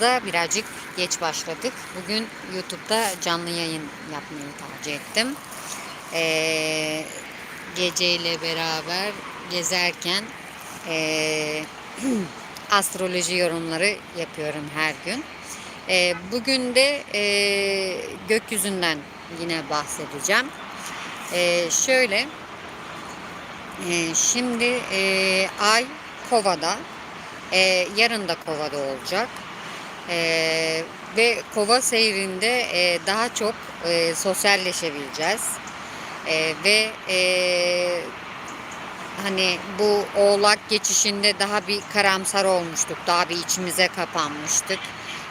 videolarımızda birazcık geç başladık. Bugün YouTube'da canlı yayın yapmayı tercih ettim. Ee, geceyle beraber gezerken ee, astroloji yorumları yapıyorum her gün. Ee, bugün de ee, gökyüzünden yine bahsedeceğim. Ee, şöyle ee, şimdi ee, ay kovada ee, yarın da kovada olacak Ee, ve kova seyrinde ee, daha çok ee, sosyalleşebileceğiz. Ee, ve ee, hani bu oğlak geçişinde daha bir karamsar olmuştuk daha bir içimize kapanmıştık.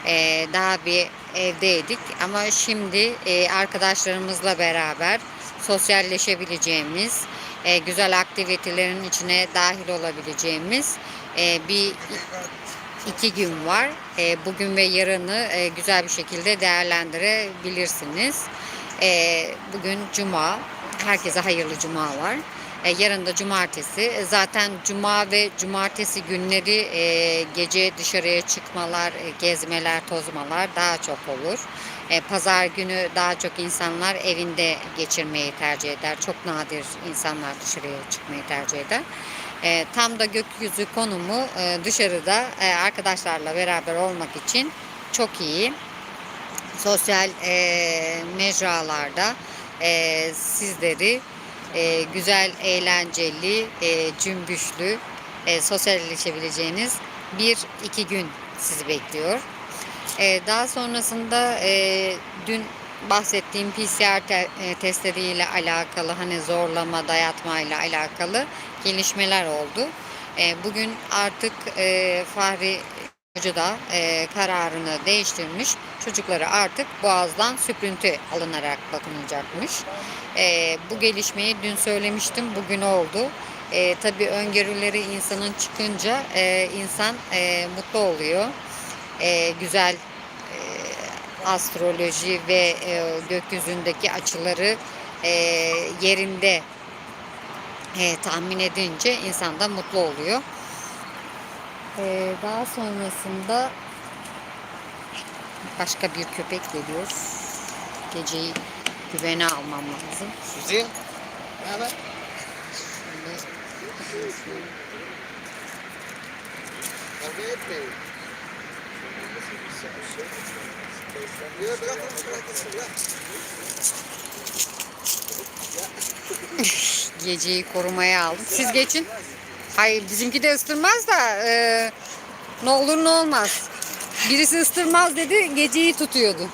Ee, daha bir evdeydik. Ama şimdi ee, arkadaşlarımızla beraber sosyalleşebileceğimiz e, güzel aktivitelerin içine dahil olabileceğimiz e, bir iki gün var. E, bugün ve yarını e, güzel bir şekilde değerlendirebilirsiniz. E, bugün cuma. Herkese hayırlı cuma var. E, yarın da cumartesi. E, Zaten cuma ve cumartesi günleri e, gece dışarıya çıkmalar, e, gezmeler, tozmalar daha çok olur. E, Pazar günü daha çok insanlar evinde geçirmeyi tercih eder. Çok nadir insanlar dışarıya çıkmayı tercih eder. E, tam da gökyüzü konumu e, dışarıda e, arkadaşlarla beraber olmak için çok iyi. Sosyal e, mecralarda e, sizleri e, güzel, eğlenceli, e, cümbüşlü, e, sosyalleşebileceğiniz bir iki gün sizi bekliyor. Ee, daha sonrasında e, dün bahsettiğim PCR te- e, testleriyle alakalı hani zorlama, dayatmayla alakalı gelişmeler oldu. E, bugün artık e, Fahri Hoca da e, kararını değiştirmiş. Çocukları artık boğazdan süprüntü alınarak bakılacakmış. E, bu gelişmeyi dün söylemiştim. Bugün oldu. E, tabii öngörüleri insanın çıkınca e, insan e, mutlu oluyor. E, güzel astroloji ve e, gökyüzündeki açıları e, yerinde e, tahmin edince insan da mutlu oluyor. E, daha sonrasında başka bir köpek geliyor. Geceyi güvene almam lazım. Suzi. Ne haber? Kavga etmeyin. Geceyi korumaya aldım. Siz geçin. Hayır bizimki de ısırmaz da e, ne olur ne olmaz. Birisi ısırmaz dedi geceyi tutuyordu.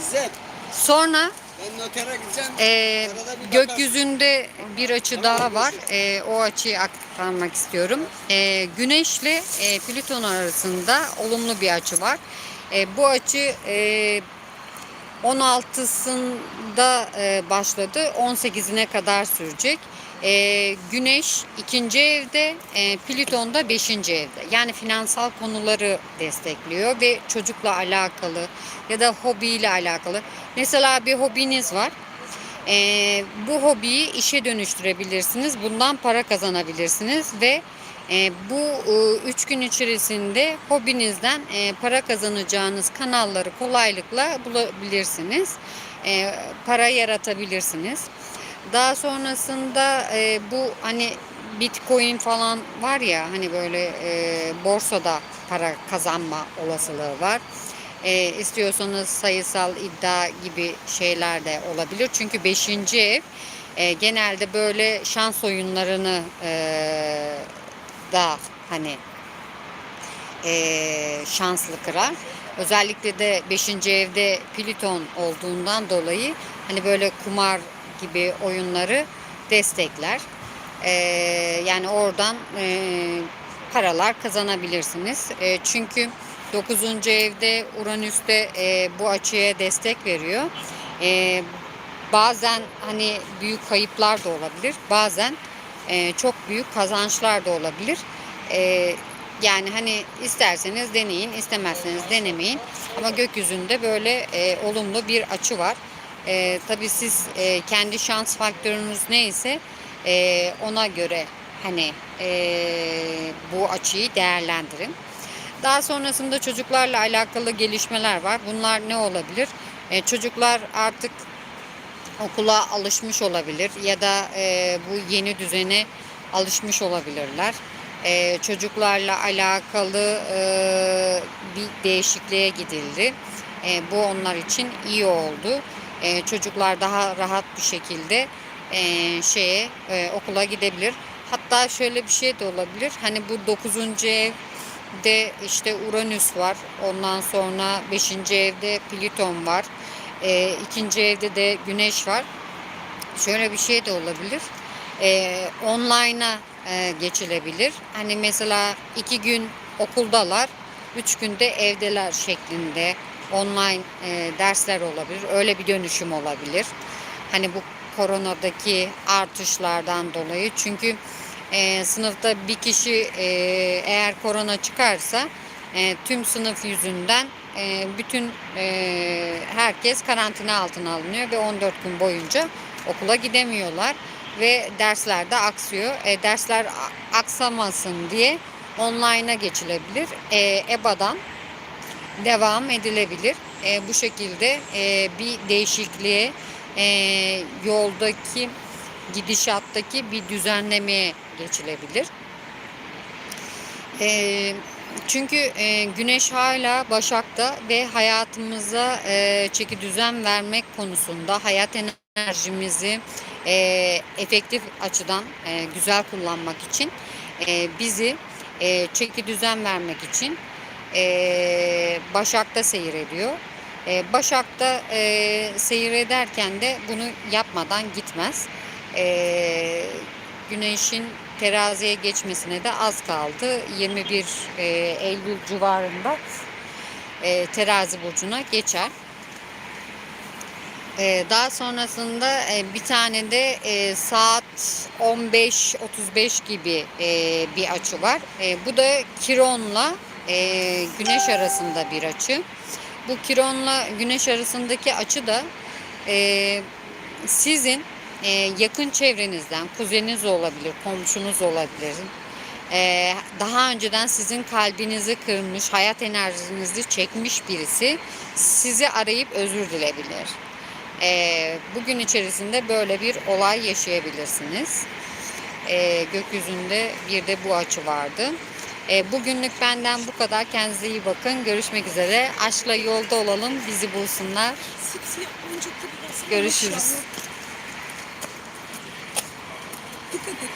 İzzet. Sonra Ben notere gideceğim. e, Arada bir gökyüzünde bir açı daha var. E, o açıyı aktarmak istiyorum. E, Güneşle e, Plüton arasında olumlu bir açı var. E, bu açı e, 16'sında e, başladı. 18'ine kadar sürecek. E, Güneş ikinci evde, e, Plüton da beşinci evde. Yani finansal konuları destekliyor ve çocukla alakalı ya da hobiyle alakalı. Mesela bir hobiniz var. E, bu hobiyi işe dönüştürebilirsiniz. Bundan para kazanabilirsiniz ve e, bu e, üç gün içerisinde hobinizden e, para kazanacağınız kanalları kolaylıkla bulabilirsiniz. E, para yaratabilirsiniz. Daha sonrasında e, bu hani Bitcoin falan var ya hani böyle e, borsada para kazanma olasılığı var. E, istiyorsanız sayısal iddia gibi şeyler de olabilir. Çünkü 5. ev e, genelde böyle şans oyunlarını e, da hani e, şanslı kırar. Özellikle de 5. evde Plüton olduğundan dolayı hani böyle kumar gibi oyunları destekler. E, yani oradan e, paralar kazanabilirsiniz. E, çünkü 9. evde Uranüs'te e, bu açıya destek veriyor. E, bazen hani büyük kayıplar da olabilir. Bazen e, çok büyük kazançlar da olabilir. E, yani hani isterseniz deneyin, istemezseniz denemeyin. Ama gökyüzünde böyle e, olumlu bir açı var. E, tabii siz e, kendi şans faktörünüz neyse e, ona göre hani e, bu açıyı değerlendirin. Daha sonrasında çocuklarla alakalı gelişmeler var. Bunlar ne olabilir? E, çocuklar artık okula alışmış olabilir ya da e, bu yeni düzene alışmış olabilirler. E, çocuklarla alakalı e, bir değişikliğe gidildi. E, bu onlar için iyi oldu. E, çocuklar daha rahat bir şekilde e, şeye e, okula gidebilir. Hatta şöyle bir şey de olabilir. Hani bu 9. evde işte Uranüs var. Ondan sonra 5. evde Plüton var. E, ikinci evde de Güneş var. Şöyle bir şey de olabilir. E, online'a e, geçilebilir. Hani mesela iki gün okuldalar, üç günde evdeler şeklinde online e, dersler olabilir. Öyle bir dönüşüm olabilir. Hani bu koronadaki artışlardan dolayı. Çünkü e, sınıfta bir kişi e, eğer korona çıkarsa e, tüm sınıf yüzünden e, bütün e, herkes karantina altına alınıyor ve 14 gün boyunca okula gidemiyorlar ve dersler de aksıyor. E, dersler aksamasın diye online'a geçilebilir. E, EBA'dan devam edilebilir. E, bu şekilde e, bir değişikliğe e, yoldaki gidişattaki bir düzenlemeye geçilebilir. E, çünkü e, güneş hala Başak'ta ve hayatımıza e, çeki düzen vermek konusunda hayat enerjimizi e, efektif açıdan e, güzel kullanmak için e, bizi e, çeki düzen vermek için e, Başak'ta seyrediyor. E, Başak'ta e, seyrederken de bunu yapmadan gitmez. E, güneşin teraziye geçmesine de az kaldı. 21 e, Eylül civarında e, terazi burcuna geçer. E, daha sonrasında e, bir tane de e, saat 15.35 gibi e, bir açı var. E, bu da Kiron'la e, Güneş arasında bir açı. Bu Kiron'la Güneş arasındaki açı da e, sizin e, yakın çevrenizden, kuzeniniz olabilir, komşunuz olabilir. E, daha önceden sizin kalbinizi kırmış, hayat enerjinizi çekmiş birisi sizi arayıp özür dilebilir. E, bugün içerisinde böyle bir olay yaşayabilirsiniz. E, gökyüzünde bir de bu açı vardı. E, bugünlük benden bu kadar. Kendinize iyi bakın. Görüşmek üzere. Aşkla yolda olalım. Bizi bulsunlar. Görüşürüz. Dikkat et.